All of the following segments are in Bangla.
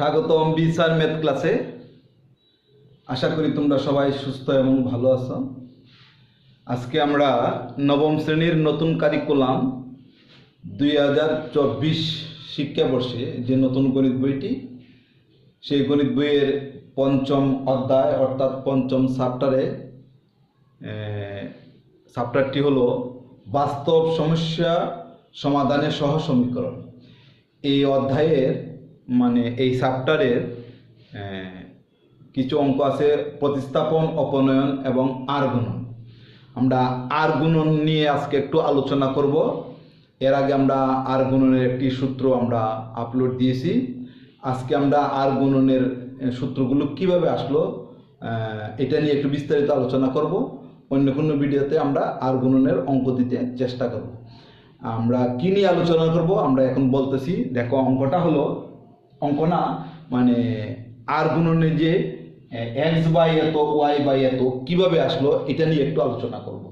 স্বাগতম বিচার ম্যাথ ক্লাসে আশা করি তোমরা সবাই সুস্থ এবং ভালো আছো। আজকে আমরা নবম শ্রেণির নতুন কারিকুলাম দুই হাজার চব্বিশ শিক্ষাবর্ষে যে নতুন গণিত বইটি, সেই গণিত বইয়ের পঞ্চম অধ্যায় অর্থাৎ পঞ্চম চ্যাপ্টারে চ্যাপ্টারটি হলো বাস্তব সমস্যা সমাধানের সহ সমীকরণ। এই অধ্যায়ের মানে এই চ্যাপ্টারের কিছু অঙ্ক আছে প্রতিস্থাপন, অপনয়ন এবং আর গুণন আমরা আর গুণন নিয়ে আজকে একটু আলোচনা করব। এর আগে আমরা আর গুণনের একটি সূত্র আমরা আপলোড দিয়েছি। আজকে আমরা আর গুণনের সূত্রগুলো কীভাবে আসলো এটা নিয়ে একটু বিস্তারিত আলোচনা করব। অন্য কোনো ভিডিওতে আমরা আর গুণনের অঙ্ক দিতে চেষ্টা করব। আমরা কী নিয়ে আলোচনা করব, আমরা এখন বলতেছি, দেখো অঙ্কটা হলো অঙ্ক না মানে আর গুণনে যে এক্স বাই এত ওয়াই বাই এত, কীভাবে আসলো, এটা নিয়ে একটু আলোচনা করব।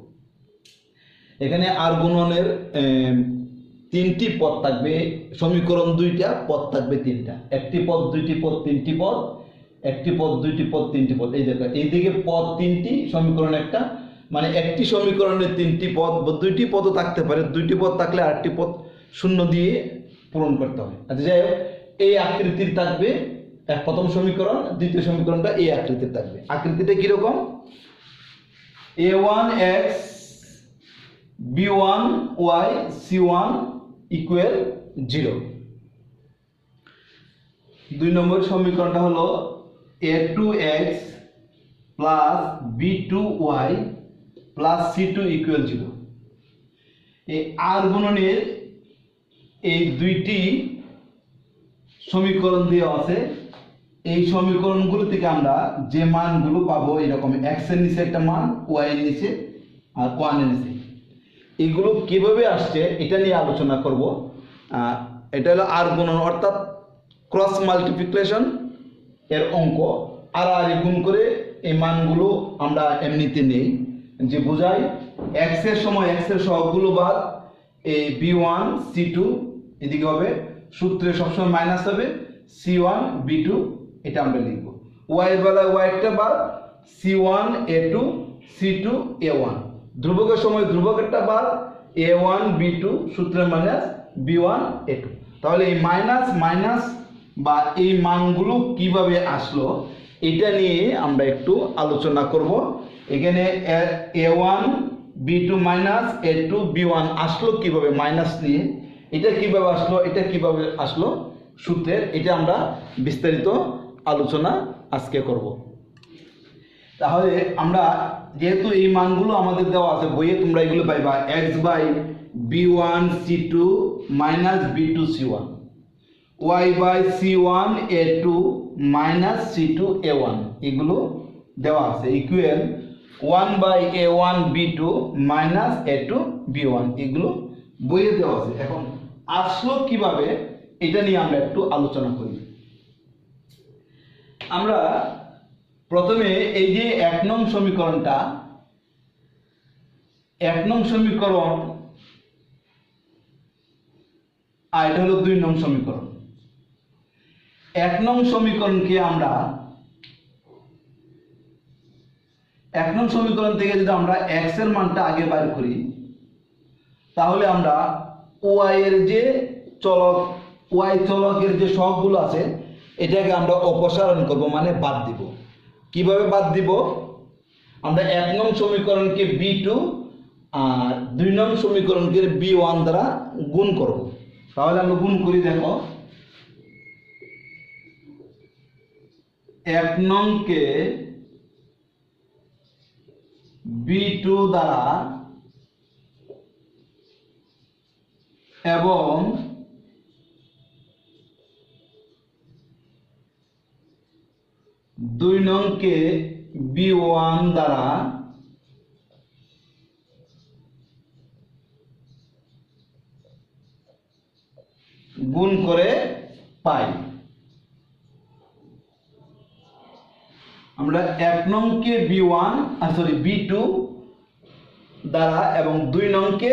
এখানে আর গুণনের তিনটি পদ থাকবে, সমীকরণ দুইটা, পদ থাকবে তিনটা। একটি পদ, দুইটি পদ, তিনটি পদ, একটি পদ, দুইটি পদ, তিনটি পদ। এই দেখো এইদিকে পদ তিনটি, সমীকরণ একটা মানে একটি সমীকরণের তিনটি পদ দুইটি পদও থাকতে পারে, দুইটি পদ থাকলে আরেকটি পদ শূন্য দিয়ে পূরণ করতে হবে। আচ্ছা যাই হোক এই আকৃতির থাকবে, এক প্রথম সমীকরণ, দ্বিতীয় সমীকরণটা এই আকৃতির থাকবে। আকৃতিটা কীরকম a one x b one y c one equal zero দুই নম্বর সমীকরণটা হলো a two x plus b two y plus c two equal zero এই আর গুণনের এই দুইটি সমীকরণ দেওয়া আছে। এই সমীকরণগুলো থেকে আমরা যে মানগুলো পাবো এরকম এক্সের নিচে একটা মান ওয়াই এর নিচে আর ওয়ানের নিচে। এগুলো কীভাবে আসছে এটা নিয়ে আলোচনা করব। এটা হলো আর গুণন অর্থাৎ ক্রস মাল্টিপ্লিকেশন এর অঙ্ক। আর আর গুণ করে এই মানগুলো আমরা এমনিতে নেই। যে বোঝাই এক্সের সময় এক্সের সহগুলো বাদ, এই বি ওয়ান সি টু এদিকে হবে সূত্রে সবসময় মাইনাস হবে সি ওয়ান বি টু এটা আমরা লিখব। ওয়াই বেলায় ওয়াইটা বাদ c one a two c two a one ধ্রুবকের সময় ধ্রুবকেরটা বাদ এ ওয়ান বি টু সূত্রে minus b one a two তাহলে এই মাইনাস মাইনাস বা এই মানগুলো কীভাবে আসলো, এটা নিয়ে আমরা একটু আলোচনা করব। এখানে a one b two minus a two b one আসলো কীভাবে মাইনাস নিয়ে? এটা কীভাবে আসলো, এটা কীভাবে আসলো, সূত্রের এটা আমরা বিস্তারিত আলোচনা আজকে করব। তাহলে আমরা যেহেতু এই মানগুলো আমাদের দেওয়া আছে বইয়ে, তোমরা এগুলো পাইবা। X by b one c two minus b two c one y by c one a two minus c two a one এগুলো দেওয়া আছে। Equal one by a one b two minus a two b one এগুলো বইয়ে দেওয়া আছে। এখন আসলো কীভাবে, এটা নিয়ে আমরা একটু আলোচনা করি। আমরা প্রথমে এই যে এক নং সমীকরণটা, এক নং সমীকরণ, আর এটা হলো দুই নং সমীকরণ। এক নং সমীকরণকে আমরা, এক নং সমীকরণ থেকে যদি আমরা এক্সের মানটা আগে বাইর করি, তাহলে আমরা ওয়াই এর যে চলক, ওয়াই চলকের যে সহগগুলো আছে, এটাকে আমরা অপসারণ করব মানে বাদ দিব। কীভাবে বাদ দিব? আমরা এক নং সমীকরণকে বি টু আর দুই নং সমীকরণকে বি ওয়ান দ্বারা গুণ করব। তাহলে আমরা গুণ করি, দেখো। এক নংকে বি টু দ্বারা এবং দুই নংকে বি ওয়ান দ্বারা গুণ করে পাই। আমরা এক নংকে b one sorry b two দ্বারা এবং দুই নংকে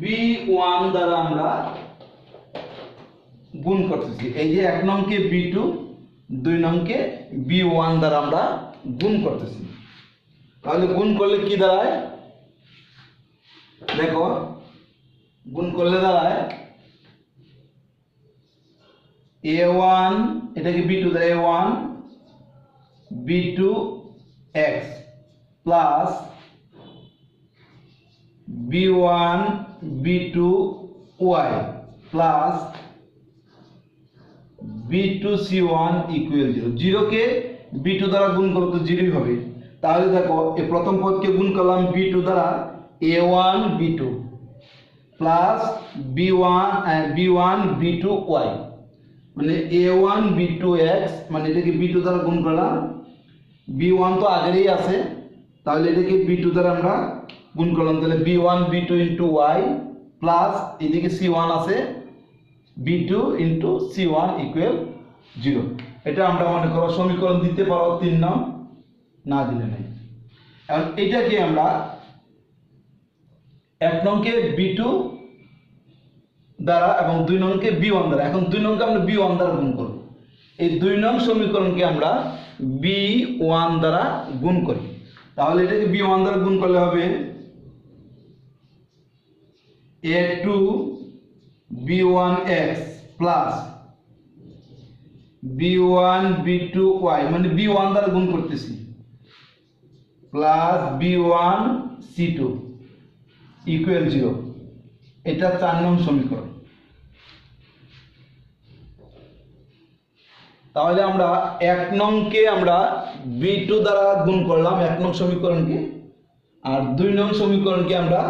বি ওয়ান দ্বারা আমরা গুণ করতেছি। এই যে এক নংকে বি টু, দুই নংকে বি ওয়ান দ্বারা আমরা গুণ করতেছি। তাহলে গুণ করলে কি দাঁড়ায়? দেখো, গুণ করলে দাঁড়ায় এ ওয়ান এটাকে বি টু দ্বারা? A one, b two x plus b one b two y plus b two c one equal zero জিরোকে B two দ্বারা গুণ করলে তো জিরোই হবে। তাহলে দেখো, এই প্রথম পদকে গুণ করলাম বি টু দ্বারা a one b two plus b one b one b two y মানে a one b two x মানে এটাকে বি টু দ্বারা গুণ করলাম। বি ওয়ান তো আগেরই আছে। তাহলে এটাকে বি টু দ্বারা আমরা গুণ করলাম, তাহলে b one b two into y plus এদিকে সি ওয়ান আছে b two into c one equal zero এটা আমরা মনে করো সমীকরণ দিতে পারো, তিন নাম না দিলে নেই। এখন এটাকে আমরা এক নংকে বি টু দ্বারা এবং দুই নংকে বি ওয়ান দ্বারা, এখন দুই নংকে আমরা বি ওয়ান দ্বারা গুণ করব। এই দুই নং সমীকরণকে আমরা বি ওয়ান দ্বারা গুণ করি। তাহলে এটাকে বি ওয়ান দ্বারা গুণ করলে হবে a two b one x plus b one b two y মানে বি ওয়ান দ্বারা গুণ করতেছি। Plus b one c two equal zero এটা চার নং সমীকরণ। তাহলে আমরা এক নংকে আমরা বি টু দ্বারা গুণ করলাম। এক নং সমীকরণকে আর দুই নং সমীকরণকে আমরা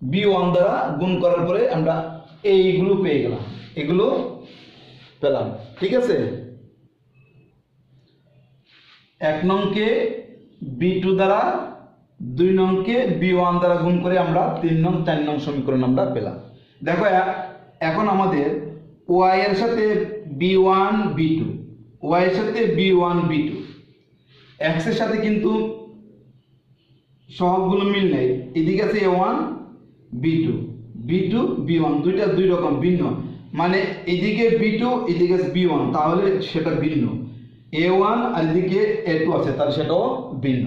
বি ওয়ান দ্বারা গুণ করার পরে আমরা এইগুলো পেয়ে গেলাম। এগুলো পেলাম। ঠিক আছে? এক নংকে বি টু দ্বারা, দুই নংকে বি ওয়ান দ্বারা গুণ করে আমরা তিন নং, চার নং সমীকরণ আমরা পেলাম। দেখো এখন আমাদের ওয়াই এর সাথে b one b two y এর সাথে বি ওয়ান বি টু এক্সের সাথে কিন্তু সহগগুলো মিল নেই। এদিকে আছে a one b two b two b one দুইটা দুই রকম ভিন্ন। মানে এদিকে বি টু এদিকে বি ওয়ান তাহলে সেটা ভিন্ন। এ ওয়ান আর এদিকে এ টু আছে, তাহলে সেটাও ভিন্ন।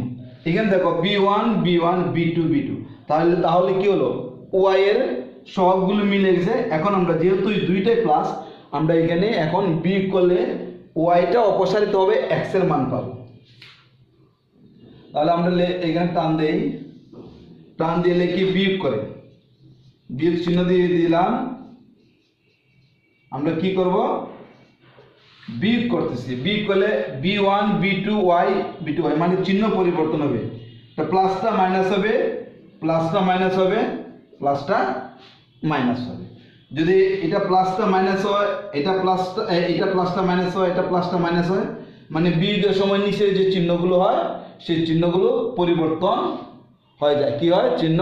এখানে দেখো b one b one b two b two তাহলে তাহলে কি হলো? ওয়াই এর সহগগুলো মিলে গেছে। এখন আমরা যেহেতু দুইটাই প্লাস আমরা এখানে এখন বি করলে ওয়াইটা অপসারিত হবে এক্সের মান পাবো। তাহলে আমরা এখানে টান দেই। টান দিয়ে কি বিয়োগ করে? বিয়োগ চিহ্ন দিয়ে দিলাম। আমরা কি করব? বিয়োগ করতেছি। বিয়োগ করলে b one b two y b two y মানে চিহ্ন পরিবর্তন হবে। তা প্লাসটা মাইনাস হবে প্লাসটা মাইনাস হবে প্লাসটা মাইনাস হবে। যদি এটা প্লাসটা মাইনাস হয়, এটা প্লাসটা এটা প্লাসটা মাইনাস হয়, এটা প্লাসটা মাইনাস হয় মানে বিয়োগের সময় নিচে যে চিহ্নগুলো হয়, সেই চিহ্নগুলো পরিবর্তন হয়ে যায়। কি হয়? চিহ্ন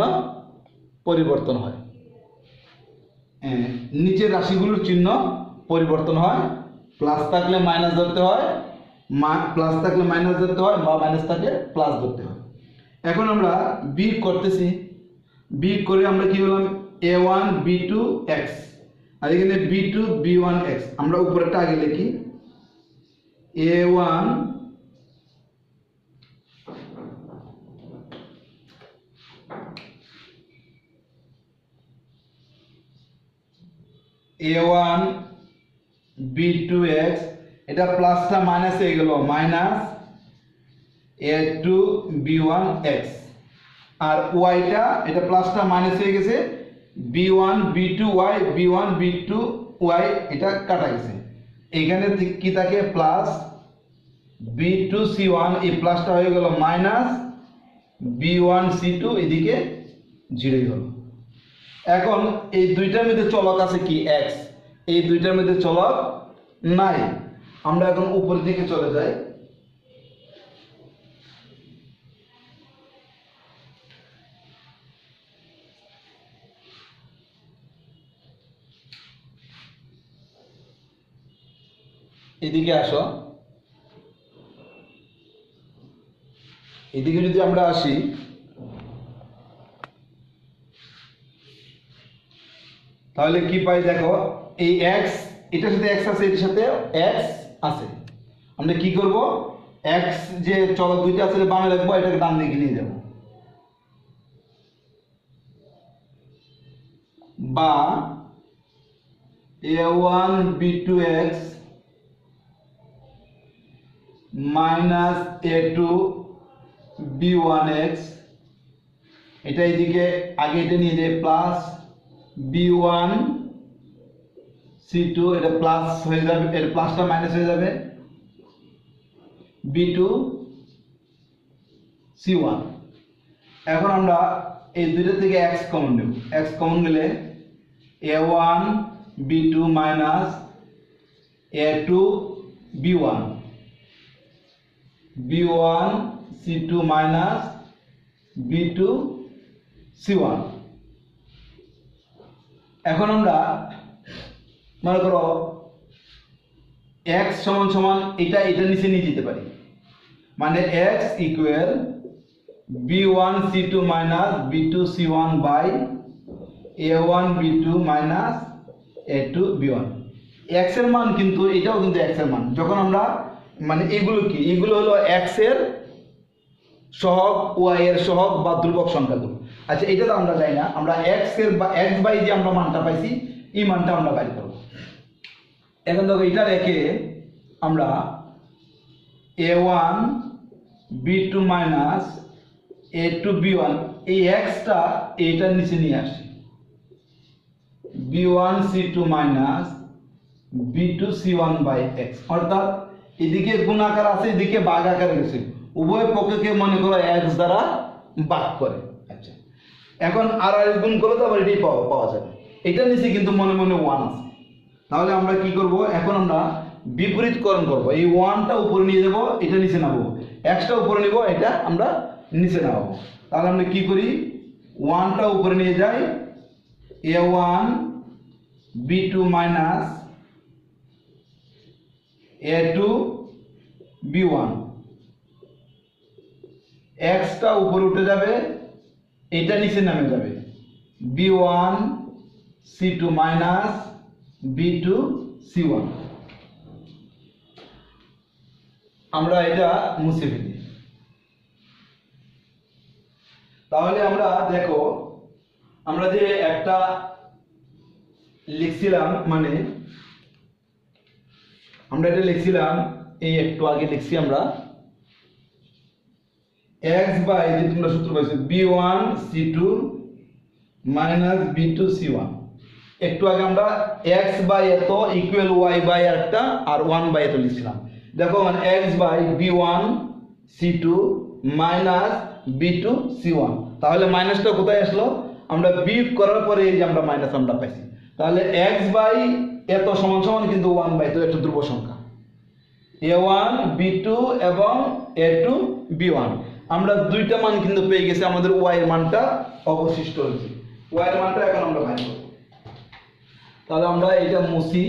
পরিবর্তন হয়। নিচের রাশিগুলোর চিহ্ন পরিবর্তন হয় প্লাস থাকলে মাইনাস ধরতে হয়, মা প্লাস থাকলে মাইনাস ধরতে হয়, বা মাইনাস থাকলে প্লাস ধরতে হয়। এখন আমরা বি করতেছি। বিয়োগ করে আমরা কি বললাম a one b two x আর এখানে b two b one x আমরা উপরেটা আগে লিখি। A one a one b two x এটা প্লাসটা মাইনাস হয়ে গেল minus a two b one x আর ওয়াইটা এটা প্লাসটা মাইনাস হয়ে গেছে b one b two y b one b two y এটা কাটা গেছে। এখানে কি থাকে? Plus b two c one এই প্লাসটা হয়ে গেল minus b one c two এদিকে জিরোই হলো। এখন এই দুইটার মধ্যে চলক আছে কি? এক্স এই দুইটার মধ্যে চলক নাই। আমরা এখন উপরের দিকে চলে যাই। এদিকে আসো। এদিকে যদি আমরা আসি তাহলে কি পাই দেখো, এই এক্স এটার সাথে এক্স আছে, এটার সাথে এক্স আছে। আমরা কি করব? এক্স যে চলক দুইটা আছে বামে রাখব এটাকে ডান দিকে নিয়ে যাব। বা a one b two x minus a two b one x এটা এইদিকে, আগে এটা নিয়ে যায় plus b one c two এটা প্লাস হয়ে যাবে, এর প্লাসটা মাইনাস হয়ে যাবে। বি টু সি ওয়ান এখন আমরা এই দুইটা থেকে এক্স কমন নেব। এক্স কমন গেলে a one b two minus a two b one b one c two minus b two c one এখন আমরা, মনে করো এক্স সমান সমান এটা এটা নিচে নিয়ে যেতে পারি। মানে x equal b one c two minus b two c one by a one b two minus a two b one এক্সের মান কিন্তু, এটাও কিন্তু এক্সের মান। যখন আমরা মানে এগুলো কি? এগুলো হলো এক্সের সহগ ওয়াই এর সহগ বা ধ্রুবক সংখ্যাগুলো। আচ্ছা এটা তো আমরা জানি না। আমরা এক্সের বা এক্স বাই যে আমরা মানটা পাইছি, এই মানটা আমরা বাইর করব। এখন দেখো এটা রেখে আমরা a one b two minus a two b one এই এক্সটা এইটার নিচে নিয়ে আসি। B one c two minus b two c one by x অর্থাৎ এদিকে গুণাকার আছে, এদিকে বাঘ আকারে গেছে। উভয় পক্ষকে মনে করো এক্স দ্বারা ভাগ করে। এখন আর আর গুণ করলে তো আবার এটাই পাওয়া পাওয়া যাবে এটার নিচে কিন্তু মনে মনে ওয়ান আছে। তাহলে আমরা কি করব? এখন আমরা বিপরীতকরণ করব। এই ওয়ানটা উপরে নিয়ে যাব, এটা নিচে নামাবো। এক্সটা উপরে নিব, এটা আমরা নিচে নামাবো। তাহলে আমরা কি করি? ওয়ানটা উপরে নিয়ে যাই। A one b two minus a two b one extra উপরে উঠে যাবে এটা নিচে নামে যাবে। B one c two minus b two c one আমরা এটা মুছে ফেলি। তাহলে আমরা দেখো, আমরা যে একটা লিখছিলাম মানে আমরা এটা লিখছিলাম, এই একটু আগে লিখছি আমরা। এক্স বাই যে তোমরা সূত্র পাইছো, b one, c two, minus b two, c one. একটু আগে আমরা এক্স বাই এত ইকুয়াল ওয়াই বাই একটা আর ওয়ান বাই এত লিখছিলাম। দেখো মানে x by b one, c two, minus b two, c one. তাহলে মাইনাসটা কোথায় আসলো? আমরা বিয়োগ করার পরে এই যে আমরা মাইনাস আমরা পাইছি। তাহলে এক্স বাই এত সমান সমান কিন্তু ওয়ান বাই তো একটা ধ্রুব সংখ্যা। এ ওয়ান, বি টু এবং এ টু, বি ওয়ান। আমরা দুইটা মান কিন্তু পেয়ে গেছি, আমাদের ওয়াই মানটা অবশিষ্ট হয়েছে। ওয়াই মানটা এখন আমরা করব। তাহলে আমরা এটা মুছি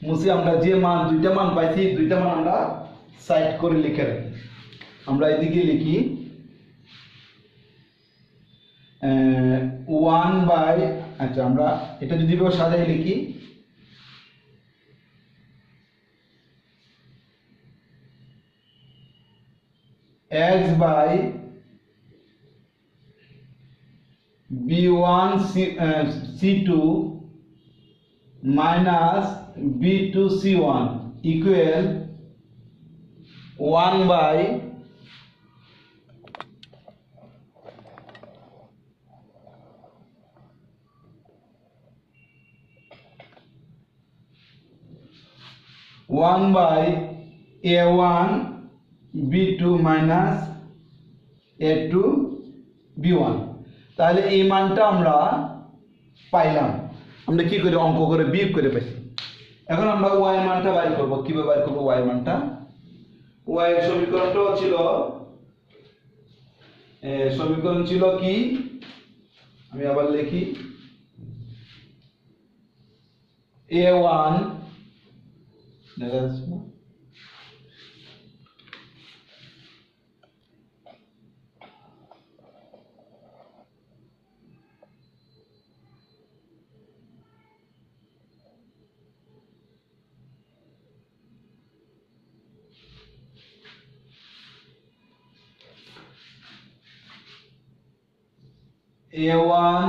মুছি আমরা যে মান, দুইটা মান পাইছি, দুইটা মান আমরা সাইড করে লিখে রাখি। আমরা এদিকে লিখি ওয়ান বাই আচ্ছা আমরা এটা যদি সাজাই লিখি x by b1 c, uh, c2 minus b2 c1 equal 1 by one by a one b2 minus a2 b1 তাহলে এই মানটা আমরা পাইলাম। আমরা কি করে অঙ্ক করে বিয়োগ করে পাইছি? এখন আমরা ওয়াই মানটা বাইর করব। কীভাবে বাইর করব ওয়াই মানটা? ওয়াই সমীকরণটা ছিল এ, সমীকরণ ছিল কি? আমি আবার লিখি। A1 দেখা যাচ্ছে না a one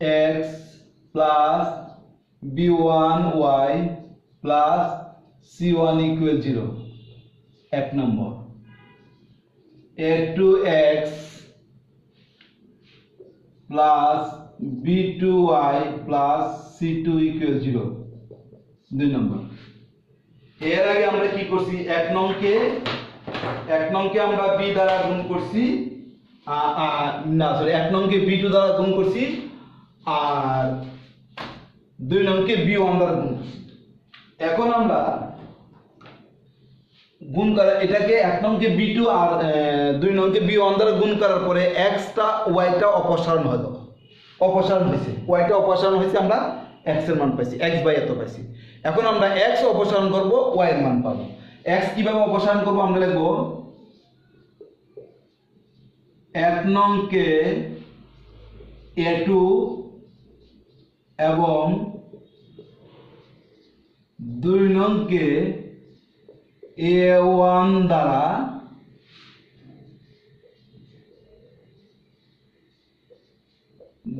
x plus b one y plus c one equal zero এক নম্বর। A two x plus b two y plus c two equal zero দুই নম্বর। এর আগে আমরা কি করছি? এক নংকে এক নংকে আমরা বি দ্বারা গুণ করছি। না সরি এক নংকে বি টু দ্বারা গুণ করছি, আর দুই নংকে বি ওয়ান দ্বারা গুণ করছি। এখন আমরা গুণ করা, এটাকে এক নংকে বি টু আর দুই নংকে বি ওয়ান দ্বারা গুণ করার পরে এক্সটা ওয়াইটা অপসারণ হলো। অপসারণ হয়েছে। ওয়াইটা অপসারণ হয়েছে, আমরা এক্সের মান পাইছি এক্স বাই এত পাইছি। এখন আমরা এক্স অপসারণ করব ওয়াই এর মান পাবো। এক্স কীভাবে অপসারণ করব, আমরা লিখব এক নংকে এ টু এবং দুই নংকে এ ওয়ান দ্বারা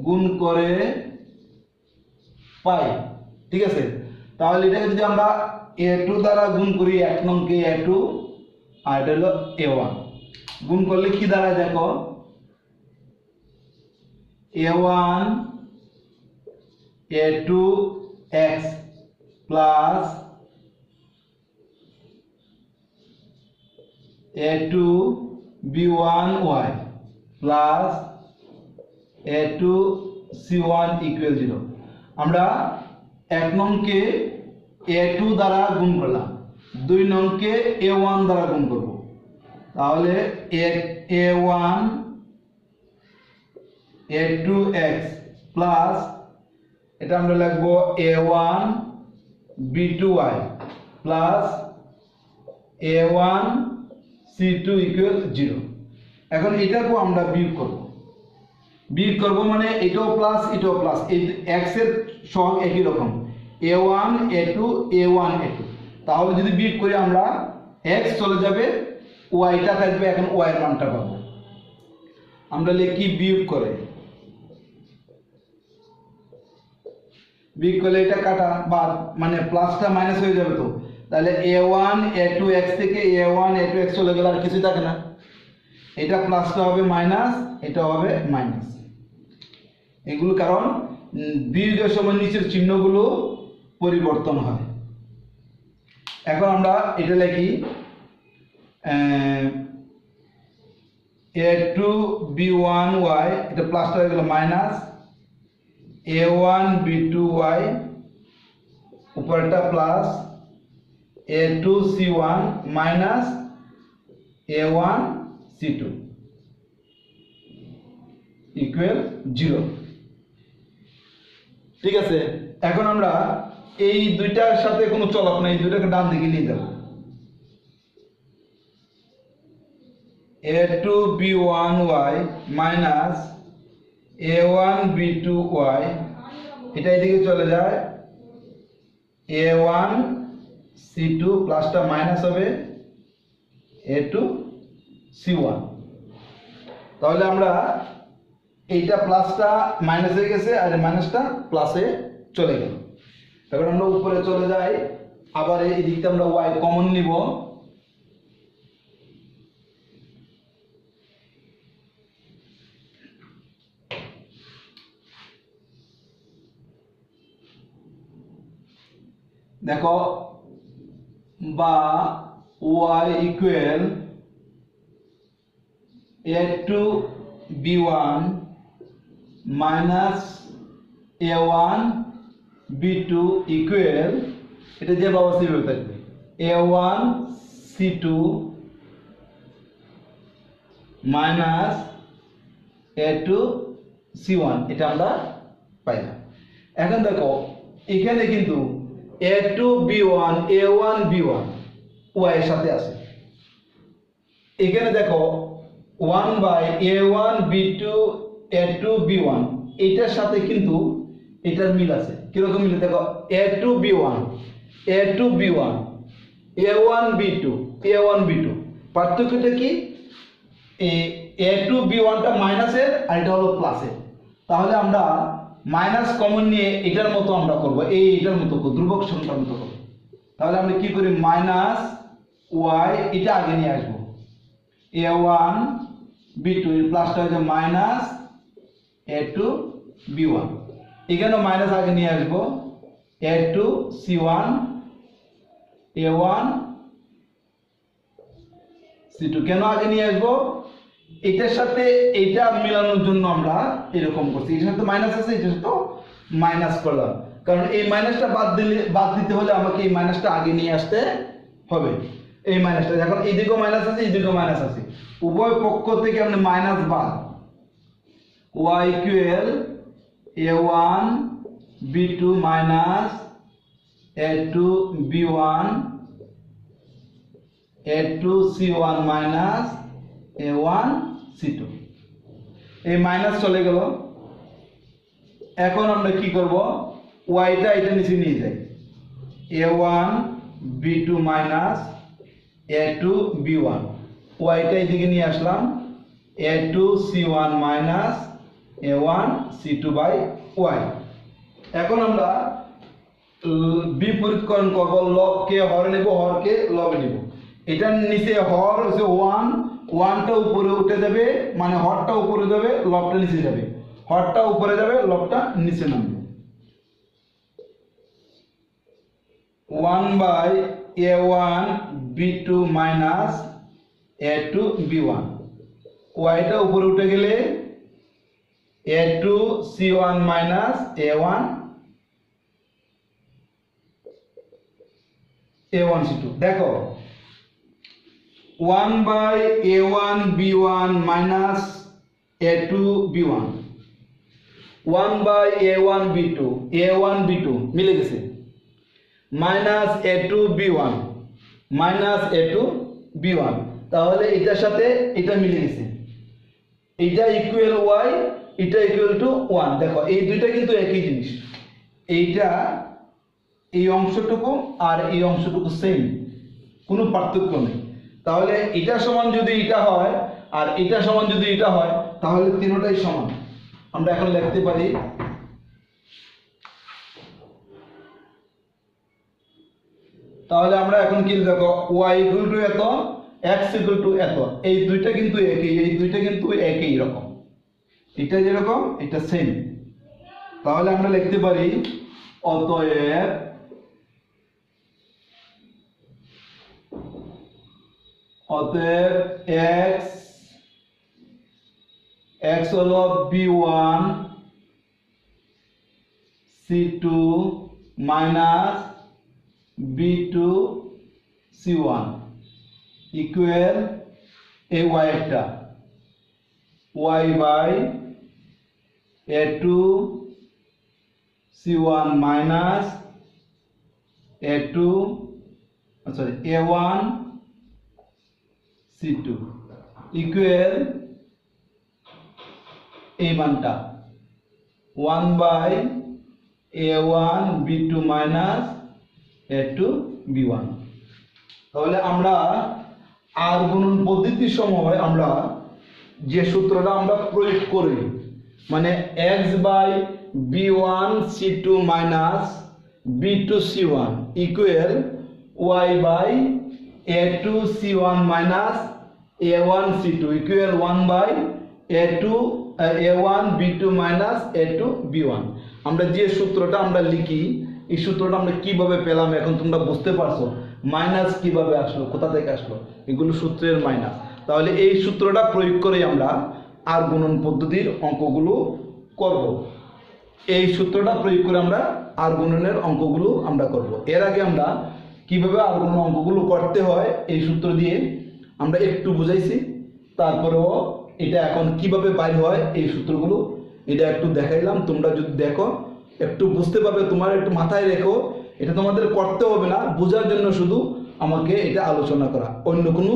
গুণ করে পাই। ঠিক আছে? তাহলে এটাকে যদি আমরা এ টু দ্বারা গুণ করি, এক নংকে এ টু আর এটা হলো এ ওয়ান গুণ করলে কি দাঁড়ায় দেখো? A one a two x plus a two b one y plus a two c one equal zero আমরা এক নংকে এ টু দ্বারা গুণ করলাম। দুই নংকে এ ওয়ান দ্বারা গুণ করব। তাহলে a one a two x plus, এটা আমরা লিখব a one b two y plus a one c two equal zero. এখন এটাকেও আমরা বিয়োগ করব। বিয়োগ করব মানে এটাও প্লাস এটাও প্লাস। এই এক্সের সহগ একই রকম। A one, a two, a one, a two. তাহলে যদি বিয়োগ করি আমরা, এক্স চলে যাবে ওয়াইটা থাকবে, এখন ওয়াই এর মানটা পাবো। আমরা লিখি বিয়োগ করে। বিয়োগ করলে এটা কাটা বাদ মানে প্লাসটা মাইনাস হয়ে যাবে তো। তাহলে a one, a two x থেকে a one, a two x চলে গেলে আর কিছুই থাকে না। এটা প্লাসটা হবে মাইনাস এটা হবে মাইনাস। এগুলো কারণ, বিয়োগের সময় নিচের চিহ্নগুলো পরিবর্তন হয়। এখন আমরা এটা লিখি a two b one y, এটা প্লাসটা হয়ে গেল minus a one b two y উপরটা plus a two c one minus a one c two equal zero ঠিক আছে? এখন আমরা এই দুইটার সাথে কোনো চলক নেই দুইটাকে ডান দিকে নিয়ে যাব। A two b one y minus a one b two y এটা এদিকে চলে যায়। এ ওয়ান সি টু প্লাসটা মাইনাস হবে এ টু সি ওয়ান তাহলে আমরা এইটা প্লাসটা মাইনাস হয়ে গেছে আর মাইনাসটা প্লাসে চলে গেল। তারপর আমরা উপরে চলে যাই, আবার এই দিকটা আমরা ওয়াই কমন নিব। দেখো, বা y equal a two b one minus a one b two equal, এটা যে বাবা সেভাবে থাকবে। A one c two minus a two c one, এটা আমরা পাইলাম। এখন দেখো, এখানে কিন্তু a two b one a one b one y এর সাথে আছে। এখানে দেখো one by a one b two a two b one এটার সাথে কিন্তু এটার মিল আছে। কীরকম মিল? দেখো a two b one a two b one a one b two a one b two পার্থক্যটা কি? এ টু বি ওয়ানটা মাইনাসের আর এটা হলো প্লাসের তাহলে আমরা মাইনাস কমন নিয়ে এটার মতো আমরা করব, এই এটার মতো ধ্রুবক সংখ্যার মতো করব। তাহলে আমরা কি করি? মাইনাস ওয়াই, এটা আগে নিয়ে আসব। এ ওয়ান, বি টু প্লাসটা হচ্ছে minus a two, b one. এখানেও মাইনাস আগে নিয়ে আসব। A two, c one, a one, c two. কেন আগে নিয়ে আসব? এটার সাথে এটা মেলানোর জন্য আমরা এরকম করছি। এটার সাথে মাইনাস আছে, এটার সাথে মাইনাস করলাম। কারণ এই মাইনাসটা বাদ দিলে বাদ দিতে হলে আমাকে এই মাইনাসটা আগে নিয়ে আসতে হবে। এই মাইনাসটা এখন এইদিকেও মাইনাস আছে, এইদিকেও মাইনাস আছে। উভয় পক্ষ থেকে আপনি মাইনাস বাদ। y equal a one b two minus a two b one a two c one minus a one c two এই মাইনাস চলে গেল। এখন আমরা কি করব? ওয়াইটা এটা নিচে নিয়ে যাই। A one b two minus a two b one ওয়াইটা এদিকে নিয়ে আসলাম। A two c one minus a one c two by y এখন আমরা বিপরীতকরণ করব। লবকে হরে নেব, হরকে লবে নেব। এটার নিচে হর হচ্ছে ওয়ান ওয়ানটা উপরে উঠে যাবে মানে হরটা উপরে যাবে, লবটা নিচে যাবে। হরটা উপরে যাবে, লবটা নিচে নামবে। One by a one b two minus a two b one. ওয়াইটা উপরে উঠে গেলে a two c one minus a one a one c two. দেখো one by a one b one minus a two b one one by a one b two a one b two মিলে গেছে। Minus a two b one minus a two b one তাহলে এটার সাথে এটা মিলে গেছে। এটা ইকুয়াল ওয়াই এটা ইকুয়াল টু ওয়ান দেখো, এই দুইটা কিন্তু একই জিনিস। এইটা এই অংশটুকু আর এই অংশটুকু সেম কোনো পার্থক্য নেই। তাহলে এটা সমান যদি এটা হয়, আর এটা সমান যদি এটা হয়, তাহলে তিনটাই সমান। আমরা এখন লিখতে পারি, তাহলে আমরা এখন কি দেখো y ইকুয়াল টু এত, x ইকুয়াল টু এত। এই দুইটা কিন্তু একই, এই দুইটা কিন্তু একই রকম। এটা যেরকম, এটা সেম তাহলে আমরা লিখতে পারি, অতএব অতএব x x হলো b one c two minus b two c one equal এই ওয়াইটা y by a two c one minus a two sorry a one c two. Equal এই মানটা। One by a one b two minus a two b one তাহলে আমরা আর গুণন পদ্ধতির সময় আমরা যে সূত্রটা আমরা প্রয়োগ করি মানে x by b one c two minus b two c one y by a two c one minus a one c two equal one by a two a one b two minus a two b one আমরা যে সূত্রটা আমরা লিখি, এই সূত্রটা আমরা কীভাবে পেলাম এখন তোমরা বুঝতে পারছ? মাইনাস কীভাবে আসলো? কোথা থেকে আসলো? এগুলো সূত্রের মাইনাস তাহলে এই সূত্রটা প্রয়োগ করে আমরা আর গুণন পদ্ধতির অঙ্কগুলো করব। এই সূত্রটা প্রয়োগ করে আমরা আর গুণনের অঙ্কগুলো আমরা করব। এর আগে আমরা কীভাবে আর গুণন অঙ্কগুলো করতে হয়, এই সূত্র দিয়ে আমরা একটু বুঝাইছি। তারপরেও এটা এখন কীভাবে বাইর হয়, এই সূত্রগুলো এটা একটু দেখাইলাম। তোমরা যদি দেখো, একটু বুঝতে পারবে, তোমার একটু মাথায় রেখো। এটা তোমাদের করতে হবে না, বোঝার জন্য শুধু আমাকে এটা আলোচনা করা, অন্য কোনো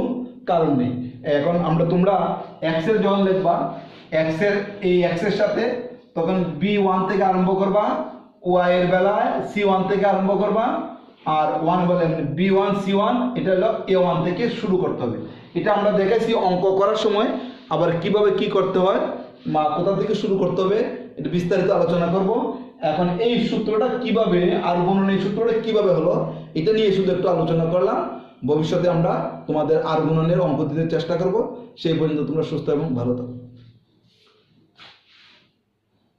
কারণ নেই। এখন আমরা তোমরা এক্সের যখন লিখবা এক্সের এই এক্সের সাথে তখন বি ওয়ান থেকে আরম্ভ করবা ওয়াই এর বেলায় সি ওয়ান থেকে আরম্ভ করবা আর ওয়ান বলে বি ওয়ান সি ওয়ান এটা হলো এ ওয়ান থেকে শুরু করতে হবে। এটা আমরা দেখেছি অঙ্ক করার সময়, আবার কীভাবে কি করতে হয় মা কোথা থেকে শুরু করতে হবে, এটা বিস্তারিত আলোচনা করব। এখন এই সূত্রটা কীভাবে আর গুণন এই সূত্রটা কীভাবে হলো, এটা নিয়ে শুধু একটু আলোচনা করলাম। ভবিষ্যতে আমরা তোমাদের আর গুণনের অঙ্ক দিতে চেষ্টা করব। সেই পর্যন্ত তোমরা সুস্থ এবং ভালো থাকো।